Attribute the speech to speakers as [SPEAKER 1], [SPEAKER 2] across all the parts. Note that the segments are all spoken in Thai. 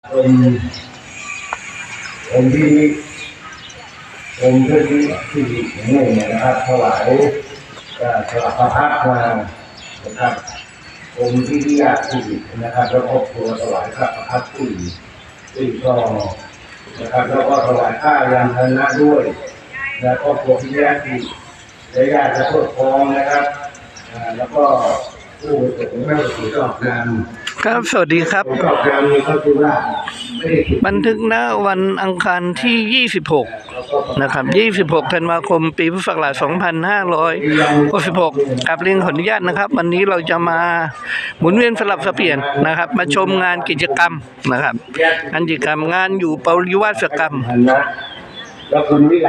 [SPEAKER 1] เป็นองค์ที่องค์ที่ที่หนึ่งนะครับถวายเอ่อถวายพระพักมานะครับองค์ที่ที่ยากที่นะครับ แล้วก็ครัวถวายพระพักตร์ที่ที่ก็นะครับ แล้วก็ถวายข้าวยามพนะด้วย แล้วก็ครัวที่ยากที่และญาติจะทดฟ้องนะครับแล้วก็ผู้ประสงค์ไม่ประสงค์ก็ออกนาม
[SPEAKER 2] ครับสวัสดีครับ
[SPEAKER 1] ผมก็กำนี้ก็คือว่าไม่ได้คิด
[SPEAKER 2] บันทึกณวันอังคารที่ 26 นะครับ 26 ธันวาคม ปีพุทธศักราช 2566ครับเรียนขออนุญาตนะครับ วันนี้เราจะมาหมุนเวียนสลับสเปลี่ยนนะครับ มาชมงานกิจกรรมนะครับงานกิจกรรมงานอยู่ปริวาสกรรม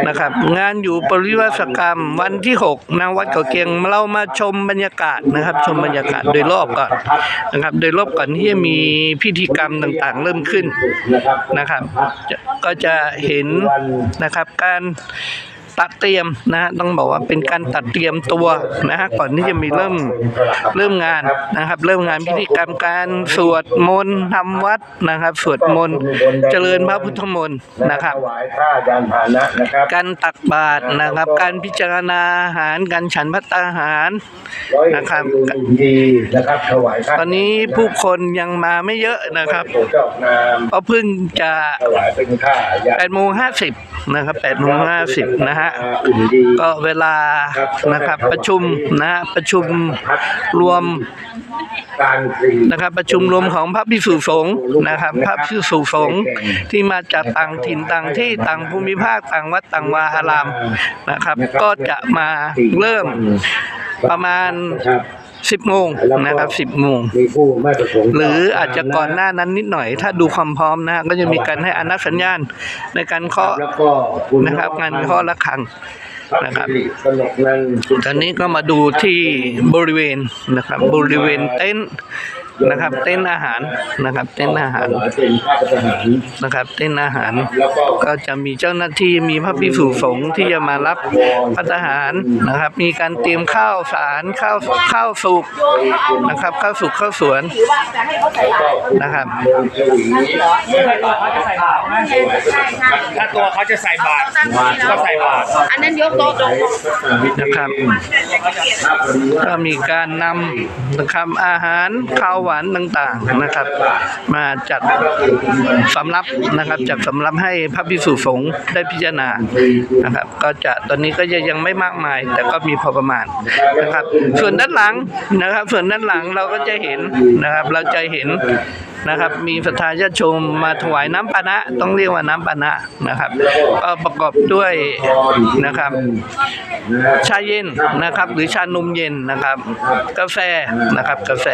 [SPEAKER 1] นะค
[SPEAKER 2] รับ งานอยู่ปริวาสกรรมวันที่6นางวัดเก่าเกียงเรามาชมบรรยากาศนะครับ ชมบรรยากาศโดยรอบก่อนนะครับ โดยรอบก่อนที่จะมีพิธีกรรมต่างๆ เริ่มขึ้น
[SPEAKER 1] นะครับ
[SPEAKER 2] ก็จะเห็นนะครับการ ตัดเตรียมนะฮะต้องบอกว่าเป็นการตัดเตรียมตัวนะฮะก่อนที่จะมีเริ่มเริ่มงานนะครับ เริ่มงานพิธีกรรมการสวดมนต์ทำวัดนะครับ สวดมนต์เจริญพระพุทธมนต์นะครับ การตักบาตรนะครับ การพิจารณาอาหารการฉันพัตตาหารนะครับ
[SPEAKER 1] ดีนะครับ
[SPEAKER 2] ตอนนี้ผู้คนยังมาไม่เยอะนะครับ
[SPEAKER 1] ผมจะอาม
[SPEAKER 2] เพราะเพิ่งจะ
[SPEAKER 1] ถวายเป็นข้ายา
[SPEAKER 2] 8โมง50 นะครับ8โมง50นะฮะก็เวลานะครับประชุมนะฮะประชุมรวมนะครับประชุมรวมของพระภิกษุสงฆ์นะครับพระภิกษุสงฆ์ที่มาจากต่างถิ่นต่างที่ต่างภูมิภาคต่างวัดต่างวาอารามนะครับ ก็จะมาเริ่มประมาณ
[SPEAKER 1] ครับ
[SPEAKER 2] 10โมงนะครับ10โมง
[SPEAKER 1] มีผู้ไม่ประสงค์
[SPEAKER 2] หรืออาจจะก่อนหน้านั้นนิดหน่อย ถ้าดูความพร้อมนะฮะก็จะมีการให้อนัสัญญาณในการเคาะ
[SPEAKER 1] แล้วก็คุณ
[SPEAKER 2] นะครับงานเคาะระฆังนะครับ
[SPEAKER 1] สนุกนั้นคุณ
[SPEAKER 2] ตอนนี้ก็มาดูที่บริเวณนะครับบริเวณเต็นท์ นะครับ เต็นท์อาหารนะครับ เต็นท์อาหาร
[SPEAKER 1] ถวายเป็นข้าราชการ
[SPEAKER 2] นะครับ เต็นท์อาหาร
[SPEAKER 1] แล้วก็
[SPEAKER 2] ก็จะมีเจ้าหน้าที่มีพระภิกษุสงฆ์ที่จะมารับพัฒหารนะครับ มีการเตรียมข้าวสารข้าวข้าวสุกนะครับ ข้าวสุกข้าวสวนนะครับ
[SPEAKER 1] เมืองเฉลี
[SPEAKER 3] ถ้าตัวเขาจะใส่บาตรก็ใส่บาตร
[SPEAKER 4] อันนั้นยกโต๊ะลง
[SPEAKER 2] นะครับก็มีการนำนะครับอาหารข้าวหวานต่างๆนะครับ มาจัดสำรับนะครับจัดสำรับให้พระภิกษุสงฆ์ได้พิจารณานะครับ ก็จะตอนนี้ก็ยังยังไม่มากมาย แต่ก็มีพอประมาณนะครับ ส่วนด้านหลังนะครับ ส่วนด้านหลังเราก็จะเห็นนะครับ เราจะเห็น นะครับ มีศรัทธาญาติโยมมาถวายน้ำปานะ ต้องเรียกว่าน้ำปานะนะครับก็ประกอบด้วยนะครับ ชาเย็นนะครับ หรือชานมเย็นนะครับ กาแฟนะครับกาแฟ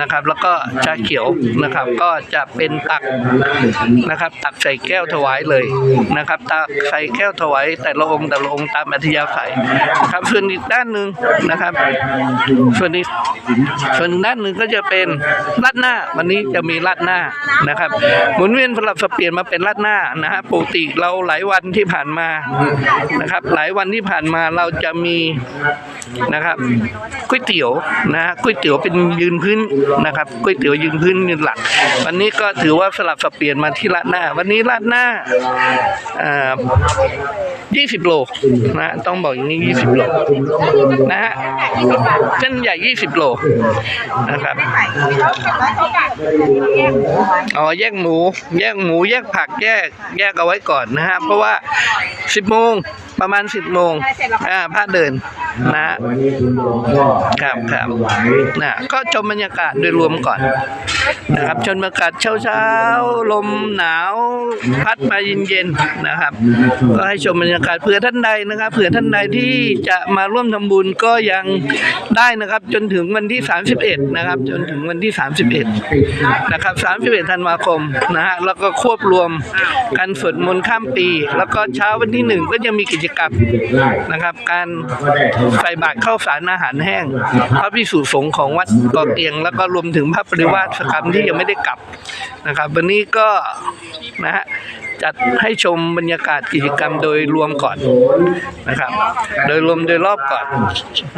[SPEAKER 2] นะครับ แล้วก็ชาเขียวนะครับ ก็จะเป็นตักนะครับ ตักใส่แก้วถวายเลยนะครับ ตักใส่แก้วถวายแต่ละองค์แต่ละองค์ตามอัธยาศัยครับส่วนอีกด้านหนึ่งนะครับ ส่วนอีกส่วนด้านหนึ่งก็จะเป็นรัดหน้าวันนี้จะมีรัดหน้านะครับ หมุนเวียนสลับสับเปลี่ยนมาเป็นรัดหน้านะฮะปกติเราหลายวันที่ผ่านมานะครับ หลายวันที่ผ่านมาเราจะมีนะครับก๋วยเตี๋ยวนะฮะก๋วยเตี๋ยวเป็นยืนพื้นนะครับก๋วยเตี๋ยวยืนพื้นยืนหลัก วันนี้ก็ถือว่าสลับสับเปลี่ยนมาที่รัดหน้า วันนี้รัดหน้าอ่า ยี่สิบโลนะต้องบอกอย่างนี้ยี่สิบโลนะฮะเส้นใหญ่ยี่สิบโลนะครับอ๋อแยกหมู แยกหมู แยกผักแยกแยกเอาไว้ก่อนนะฮะเพราะว่าสิบโมง ประมาณ10โมงอ่าพระเดินนะฮะ
[SPEAKER 1] วันนี้คุณหลวงก็
[SPEAKER 2] ครับครับ
[SPEAKER 1] ถวาย
[SPEAKER 2] นะก็ชมบรรยากาศโดยรวมก่อนนะครับชมบรรยากาศเช้าเช้าๆลมหนาวพัดมาเย็นๆนะครับ ก็ให้ชมบรรยากาศเผื่อท่านใดนะครับเผื่อท่านใดที่จะมาร่วมทำบุญก็ยังได้นะครับ จนถึงวันที่ 31 นะครับ จนถึงวันที่ 31 นะครับ 31 ธันวาคมนะฮะแล้วก็ควบรวม การสวดมนต์ข้ามปี แล้วก็เช้าวันที่หนึ่งก็จะมีกิจกรรมนะครับ การใส่บาตรข้าวสารอาหารแห้ง พระพิสุสงฆ์ของวัดกอเตียง แล้วก็รวมถึงพระปริวาสกรรมที่ยังไม่ได้กลับนะครับ วันนี้ก็นะฮะ จัดให้ชมบรรยากาศกิจกรรมโดยรวมก่อนนะครับ โดยรวมโดยรอบก่อน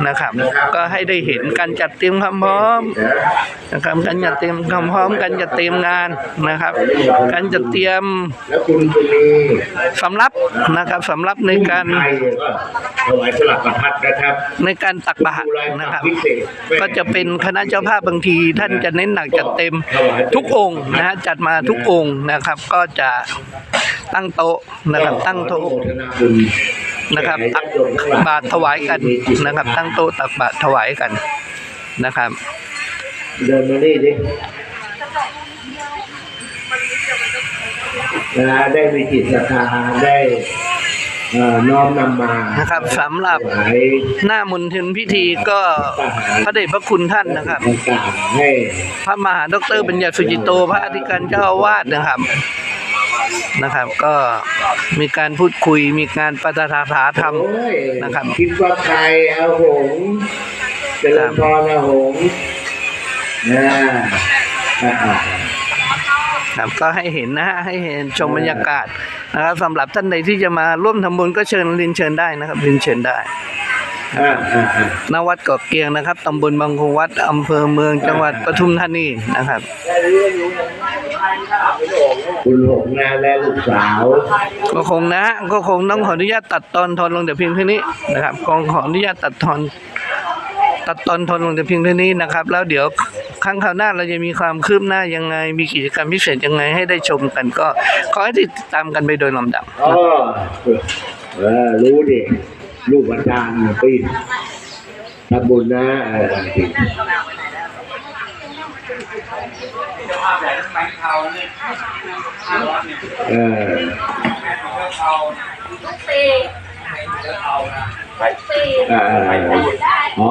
[SPEAKER 2] นะครับ ก็ให้ได้เห็นการจัดเตรียมความพร้อมนะครับการจัดเตรียมความพร้อมการจัดเตรียมงานนะครับ การจัดเตรียมสำรับนะครับสำรับในการ
[SPEAKER 1] ถวายสลักประทัดนะครับ
[SPEAKER 2] ในการตักบาตรนะครับ
[SPEAKER 1] พิเศษ
[SPEAKER 2] ก็จะเป็นคณะเจ้าภาพบางที ท่านจะเน้นหนักจัดเต็มทุกองค์นะฮะจัดมาทุกองค์นะครับ ก็จะตั้งโต๊ะนะครับ ตั้งโต๊ะนะครับตักบาตรถวายกันนะครับ ตั้งโต๊ะตักบาตรถวายกันนะครับ
[SPEAKER 1] เดินมานี่ดินะได้มีจิตศรัทธาได้เอ่อ น้อมนำมา
[SPEAKER 2] นะครับสำหรับ
[SPEAKER 1] ถวาย
[SPEAKER 2] หน้ามนทินพิธีก็พระเดชพระคุณท่านนะครับ
[SPEAKER 1] ต่างๆให้
[SPEAKER 2] พระมหาดอกเตอรบัญญัติสุจิโตพระอธิการเจ้าอาวาสนะครับนะครับก็มีการพูดคุยมีการปฏิถาธรรม
[SPEAKER 1] โอ้ย
[SPEAKER 2] นะครับ
[SPEAKER 1] คิดว่าใครเอาหงส์เจริญพรเอาหงส์นะอ่า
[SPEAKER 2] ครับก็ให้เห็นนะฮะให้เห็นชมบรรยากาศนะครับสำหรับท่านใดที่จะมาร่วมทำบุญก็เชิญเรียนเชิญได้นะครับเรียนเชิญได้
[SPEAKER 1] อ่าอ่าอ่า
[SPEAKER 2] ณวัดเกาะเกียงนะครับตำบลบางคงวัดอำเภอเมืองจังหวัดปทุมธานีนะครับ
[SPEAKER 1] คุณหงส์นะและลูกสาว
[SPEAKER 2] ก็คงนะฮะก็คงต้องขออนุญาตตัดตอนทอนลงแต่เพียงเท่านี้นะครับกองขออนุญาตตัดทอน ตัดตอนทอนลงแต่เพียงเท่านี้นะครับ แล้วเดี๋ยวค รั้งคราวหน้าเราจะมีความคืบหน้ายังไง มีกิจกรรมพิเศษยังไงให้ได้ชมกันก็ขอให้ติดตามกันไปโดยลำดับ
[SPEAKER 1] อ๋อเออรู้ดิลูกอาจารย์ปีนทำบุญนะเออเออ
[SPEAKER 4] ปี
[SPEAKER 1] อ่าอ๋อ